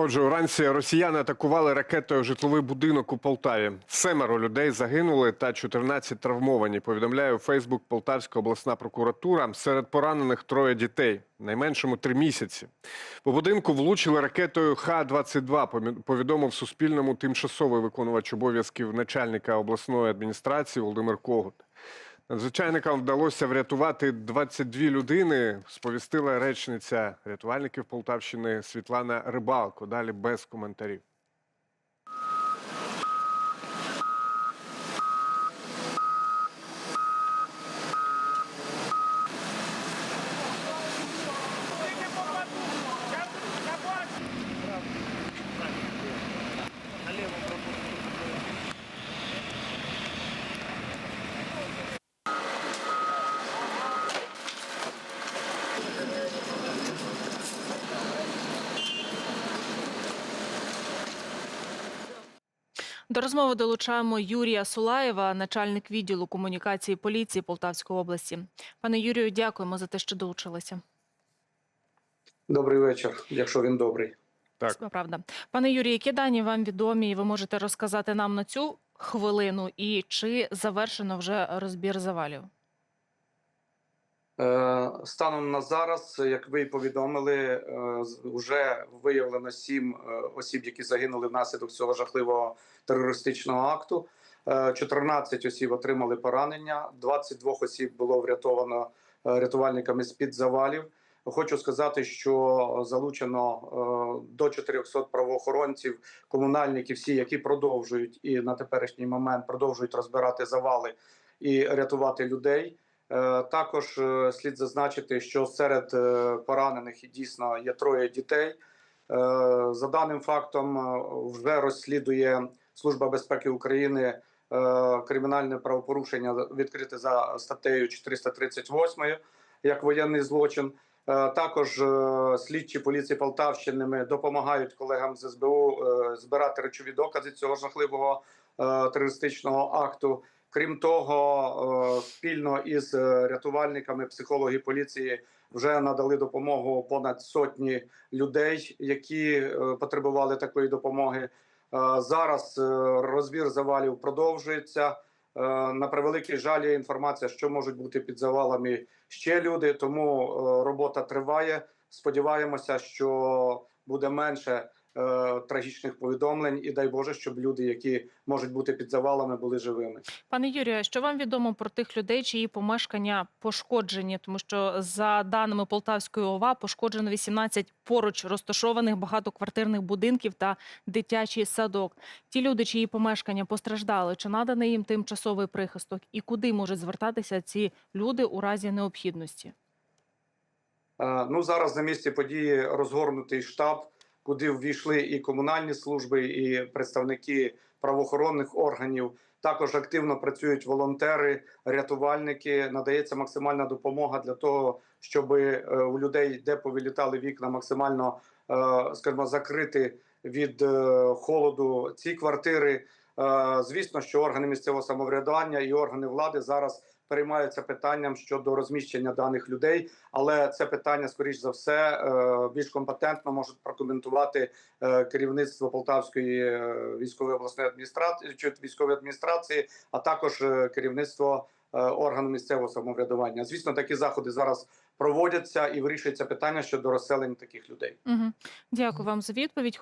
Отже, уранці росіяни атакували ракетою житловий будинок у Полтаві. Семеро людей загинули та 14 травмовані. Повідомляє у Фейсбук Полтавська обласна прокуратура. Серед поранених троє дітей, найменшому три місяці. По будинку влучили ракетою Х-22. помі- Повідомив Суспільному тимчасовий виконувач обов'язків начальника обласної адміністрації Володимир Когут. Надзвичайникам вдалося врятувати 22 людини, сповістила речниця рятувальників Полтавщини Світлана Рибалко. Далі без коментарів. До розмови долучаємо Юрія Сулаєва, начальник відділу комунікації поліції Полтавської області. Пане Юрію, дякуємо за те, що долучилися. Добрий вечір, якщо він добрий. Так. Це правда. Пане Юрію, які дані вам відомі, і ви можете розказати нам на цю хвилину, і чи завершено вже розбір завалів? Е, Станом на зараз, як ви повідомили, е, вже виявлено сім е, осіб, які загинули внаслідок цього жахливого терористичного акту. Е, 14 осіб отримали поранення, 22 осіб було врятовано е, рятувальниками з під завалів. Хочу сказати, що залучено е, до 400 правоохоронців, комунальників, всі, які продовжують і на теперішній момент продовжують розбирати завали і рятувати людей. Е, Також е, слід зазначити, що серед е, поранених дійсно є троє дітей. За даним фактом, вже розслідує Служба безпеки України кримінальне правопорушення відкрите за статтею 438 як воєнний злочин. Також слідчі поліції Полтавщини допомагають колегам з СБУ збирати речові докази цього жахливого терористичного акту. Крім того, е, спільно із е, рятувальниками, психологи поліції вже надали допомогу понад сотні людей, які е, потребували такої допомоги. Зараз розбір завалів продовжується. На превеликий жаль, є інформація, що можуть бути під завалами ще люди. Тому робота триває. Сподіваємося, що буде менше трагічних повідомлень, і дай Боже, щоб люди, які можуть бути під завалами, були живими. Пане Юрію, що вам відомо про тих людей, чиї помешкання пошкоджені? Тому що за даними Полтавської ОВА пошкоджено 18 поруч розташованих багатоквартирних будинків та дитячий садок. Ті люди, чиї помешкання постраждали, чи наданий їм тимчасовий прихисток, і куди можуть звертатися ці люди у разі необхідності? Е, Ну зараз на місці події розгорнутий штаб, куди ввійшли і комунальні служби, і представники правоохоронних органів. Також активно працюють волонтери, рятувальники. Надається максимальна допомога для того, щоб у людей, де повилітали вікна, максимально е, скажімо, закрити від е, холоду ці квартири. Е, Звісно, що органи місцевого самоврядування і органи влади зараз переймаються питанням щодо розміщення даних людей, але це питання, скоріш за все, е, більш компетентно можуть прокоментувати е, керівництво Полтавської військової обласної адміністрації військової адміністрації, а також керівництво органу місцевого самоврядування. Звісно, такі заходи зараз проводяться і вирішується питання щодо розселення таких людей. Угу. Дякую вам за відповідь.